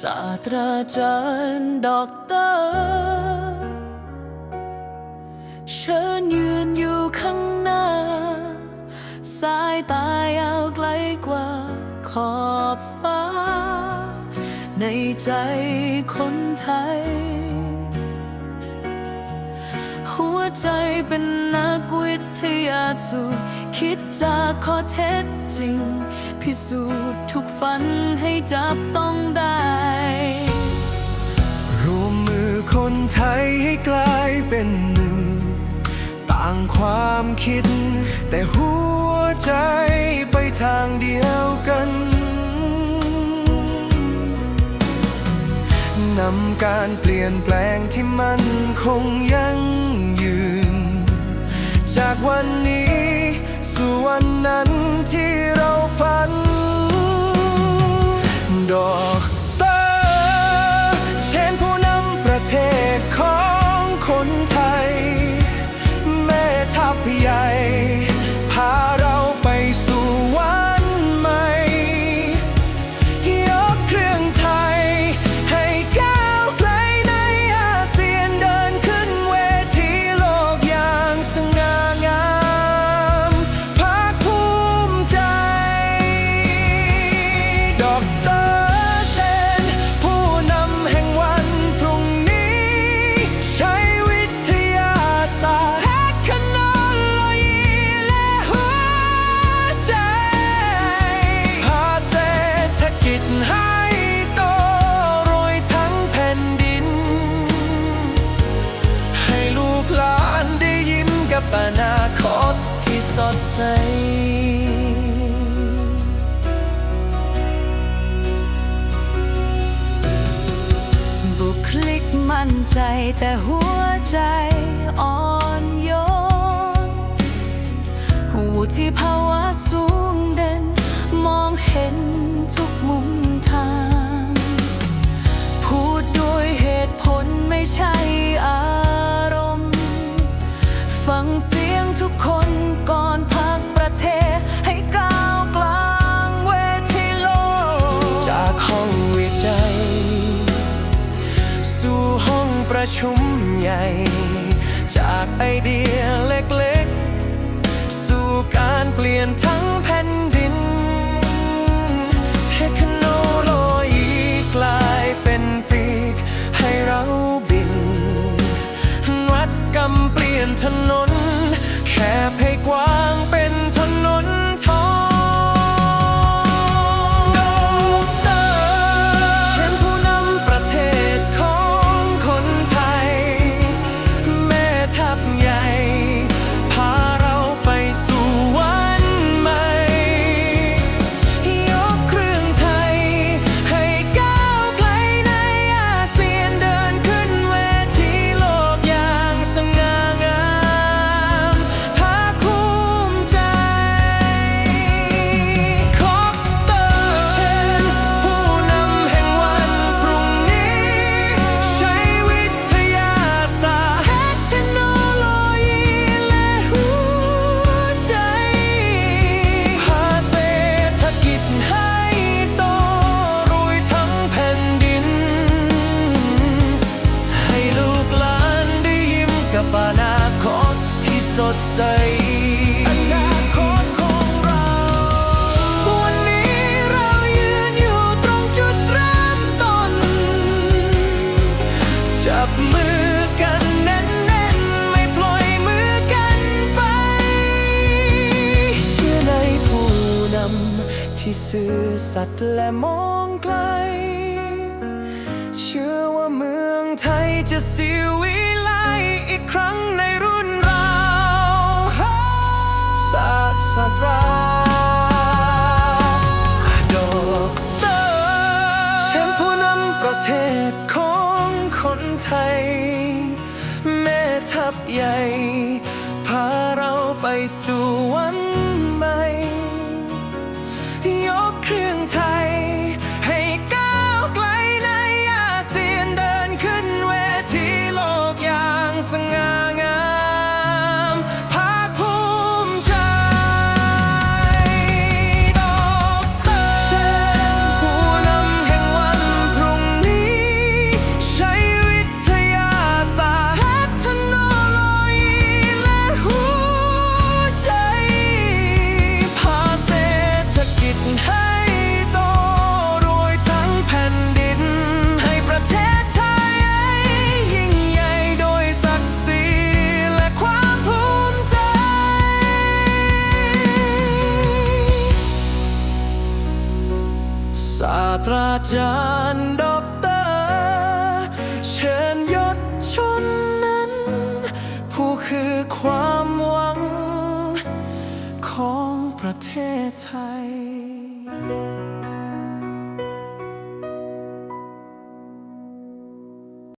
ศาสตราจารย์ดอกเตอร์เชิญยืนอยู่ข้างหน้า สายตายาวไกลกว่าขอบฟ้า ในใจคนไทย หัวใจเป็นนักวิทยาสูตรคิดจากข้อเท็จจริง พิสูจน์ทุกฝันให้จับต้องได้ รวมมือคนไทยให้กลายเป็นหนึ่ง ต่างความคิด แต่หัวใจไปทางเดียวกันนำการเปลี่ยนแปลงที่มันคงยัง วันนี้ สู่วันนั้นที่เราฝัน ใจแต่หัวใจอ่อนโยนวุฒิภาวะสูงเด่น มองเห็นทุกมุมทาง พูดด้วยเหตุผลไม่ใช่อารมณ์ ฟังเสียงทุกคน ประชุมใหญ่ จากไอเดียเล็กๆ สู่การเปลี่ยนทั้งแผ่นดิน ที่ซื่อสัตย์และมองไกล เชื่อว่าเมืองไทยจะสิวิไลอีกครั้งใน ไทย แม่ทัพใหญ่ พาเราไปสู่วันใหม่าสตราจารย์ด็อกเตอร์เชิญยศชนนั้น ผู้คือความหวังของประเทศไทย